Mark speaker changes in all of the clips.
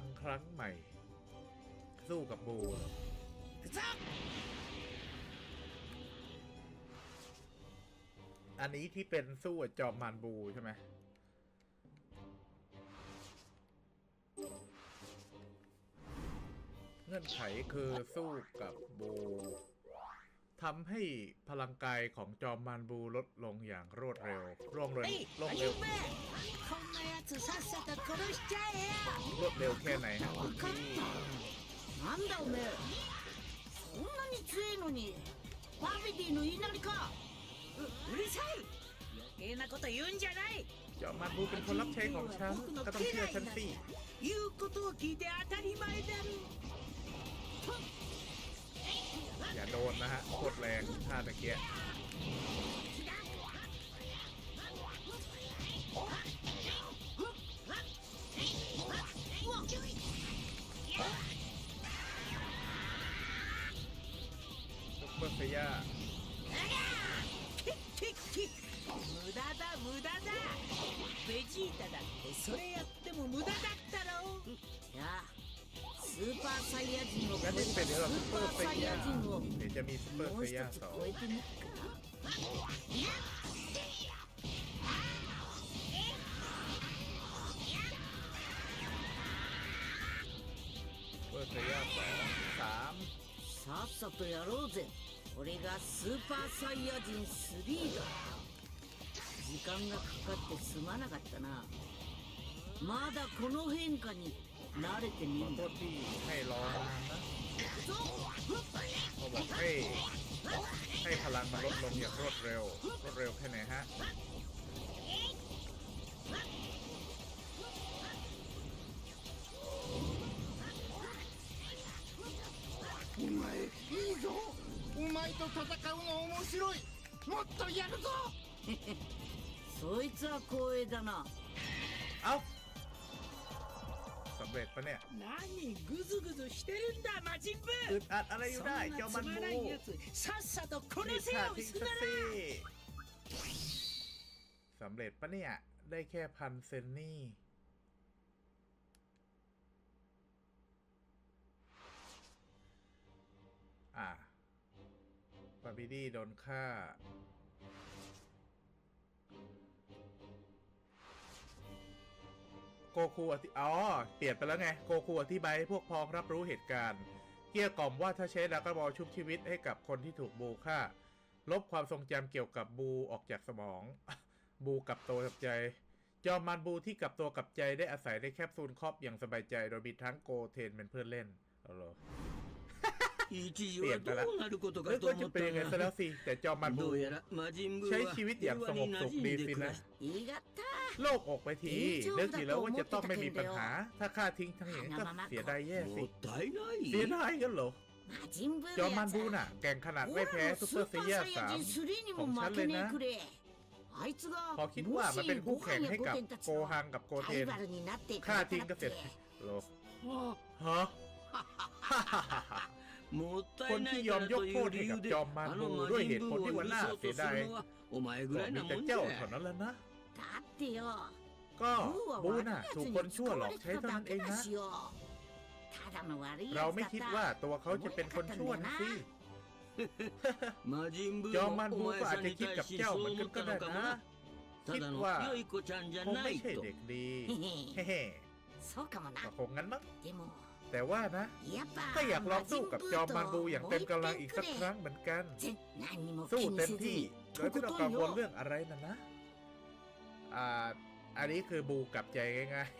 Speaker 1: ังครั้งใหม่ สู้กับบูเหรออันนี้ที่เป็นสู้จอมมานบูใช่ไหมเงื่อนไขคือสู้กับบู ทำให้พลังกายของจอมมารบูลดลงอย่างรวดเร็วร่วงเร็ว
Speaker 2: えい
Speaker 1: ร่วง
Speaker 2: アニ
Speaker 1: เร็ว
Speaker 2: メこんなやつさっさと殺しちゃえや
Speaker 1: รวดเร็วแค่ไหนฮะ
Speaker 2: 分かったなんだおめえそんなに強いのにバビディの言いなりかううるさい余計なこと言うんじゃない
Speaker 1: จอมมารบูเป็นคนรับใช้ของฉัน ก็ต้องเชื่อฉันสิ
Speaker 2: 言うことを聞いて当たり前だろ
Speaker 1: อย่าโดนนะฮะโคตรแรงท่าตะเกียะซุปเปอร์เซีย
Speaker 2: キッキッ無駄だ無駄だベジータだってそれやっても無駄だったろじゃあ スーパーサイヤ人を超え
Speaker 1: て
Speaker 2: スーパーサイヤ人をもう一つ超えてみっかさっさとやろうぜ俺がスーパーサイヤ人3だ。時間がかかってすまなかったな。まだこの変化に。慣れてね
Speaker 1: ขอ
Speaker 2: えん
Speaker 1: โท
Speaker 2: だ
Speaker 1: ษที่ให้รอนานนะ
Speaker 2: ぞ
Speaker 1: เขาบอกให้ ให้พลังมันลดลงอย่างรวดเร็ว รวดเร็วแค่ไหนฮะ
Speaker 3: お前いいぞお前と戦うの面白いもっとやるぞ
Speaker 2: そいつは光栄だな
Speaker 1: เอ้าส ำเร็จปะเนี่ย
Speaker 4: 何グズグズしてるんだ魔人ブ
Speaker 1: อึดอัดอะไรอยู่
Speaker 4: そん
Speaker 1: ได้
Speaker 4: な
Speaker 1: เจ้า
Speaker 4: つ
Speaker 1: มัน
Speaker 4: ま
Speaker 1: บู
Speaker 4: らんやつさっさと
Speaker 1: รีบ
Speaker 4: 殺せ
Speaker 1: ฆ่า
Speaker 4: よ
Speaker 1: ทิ้ง
Speaker 4: す
Speaker 1: ซะ
Speaker 4: な
Speaker 1: สิ
Speaker 4: ら
Speaker 1: สำเร็จปะเนี่ย ได้แค่พันเซนนี่ อ่ะบาร์บีดี้โดนฆ่า โกคูอธิอ๋อเปลี่ยนไปแล้วไงโกคูอธิบายให้พวกพ้องรับรู้เหตุการณ์ เกี้ยกล่อมว่าถ้าใช้ดรากบอลชุบชีวิตให้กับคนที่ถูกบูฆ่า ลบความทรงจำเกี่ยวกับบูออกจากสมอง บูกลับตัวกับใจ จอมมันบูที่กลับตัวกับใจได้อาศัยในแคปซูลครอบอย่างสบายใจ โดยมีทั้งโกเทนเป็นเพื่อนเล่นเอาเหรอ
Speaker 4: 一時
Speaker 1: は
Speaker 4: はどうなることか
Speaker 1: นึก
Speaker 4: と
Speaker 1: ว่า
Speaker 4: 思
Speaker 1: จะ
Speaker 4: っ
Speaker 1: เป็น
Speaker 4: た
Speaker 1: ยังไงซะ
Speaker 4: が
Speaker 1: แล้วสิ แต่จอมมารบู
Speaker 4: どうやら魔人ブ
Speaker 1: ใช้
Speaker 4: は
Speaker 1: ชีวิตอย่างสงบสุขดีสินะ
Speaker 2: 言いがった
Speaker 1: โลกอกไปทีนึกทีแล้วว่าจะต้องไม่มีปัญหา ถ้าฆ่าทิ้งทั้งอย่างนี้ก็เสียดายแย่สิ
Speaker 4: もったいな
Speaker 1: เสีย
Speaker 4: い
Speaker 1: ดายกันเหรอ
Speaker 2: 魔人ブー
Speaker 1: จอม
Speaker 2: の
Speaker 1: มั
Speaker 2: や
Speaker 1: น
Speaker 2: つ
Speaker 1: บูน่ะ แก่งขนาดไม่แพ้ซุปเปอร์เซีย
Speaker 2: サイ
Speaker 1: สา
Speaker 2: ヤ
Speaker 1: ม
Speaker 2: 人3にも
Speaker 1: ของฉัน
Speaker 2: 負
Speaker 1: เลย
Speaker 2: けね
Speaker 1: นะ
Speaker 2: えくれあいつが
Speaker 1: พอคิดว่ามันเป็นคู่แข่งให้กับโกฮังกับโกเท
Speaker 2: ライ
Speaker 1: น
Speaker 2: バルになってい
Speaker 1: ฆ่า
Speaker 2: かな
Speaker 1: ทิ้ง
Speaker 2: か
Speaker 1: ก็
Speaker 2: っ
Speaker 1: เสร็จ
Speaker 2: て
Speaker 1: โล
Speaker 4: あ
Speaker 1: ฮะ คนที่ยอมยกโทษให้กับจอมมารูด้วยเหตุผลที่วัน
Speaker 4: ล่า
Speaker 1: เสียดายก็มีแต่เจ้าเท่านั้นแล้วนะก็บูน่ะถูกคนชั่วหลอกใช้เท่านั้นเองนะ เราไม่คิดว่าตัวเขาจะเป็นคนชั่วนะสิจอมมารูก็อาจจะคิดกับเจ้าเหมือนกันก็ได้นะคิดว่าคงไม่ใช่เด็กดีเฮ้ก็คงงั้นมั้ง แต่ว่านะ ก็อยากลองสู้กับจอมมานบูอย่างเต็มกำลังอีกสักครั้งเหมือนกัน สู้เต็มที่โดยไม่ต้องกังวลเรื่องอะไรนะนะอ่าอันนี้คือบูกลับใจง่าย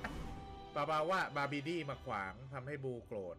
Speaker 1: ๆปาบาว่าบาบีดี้มาขวางทำให้บูโกรธ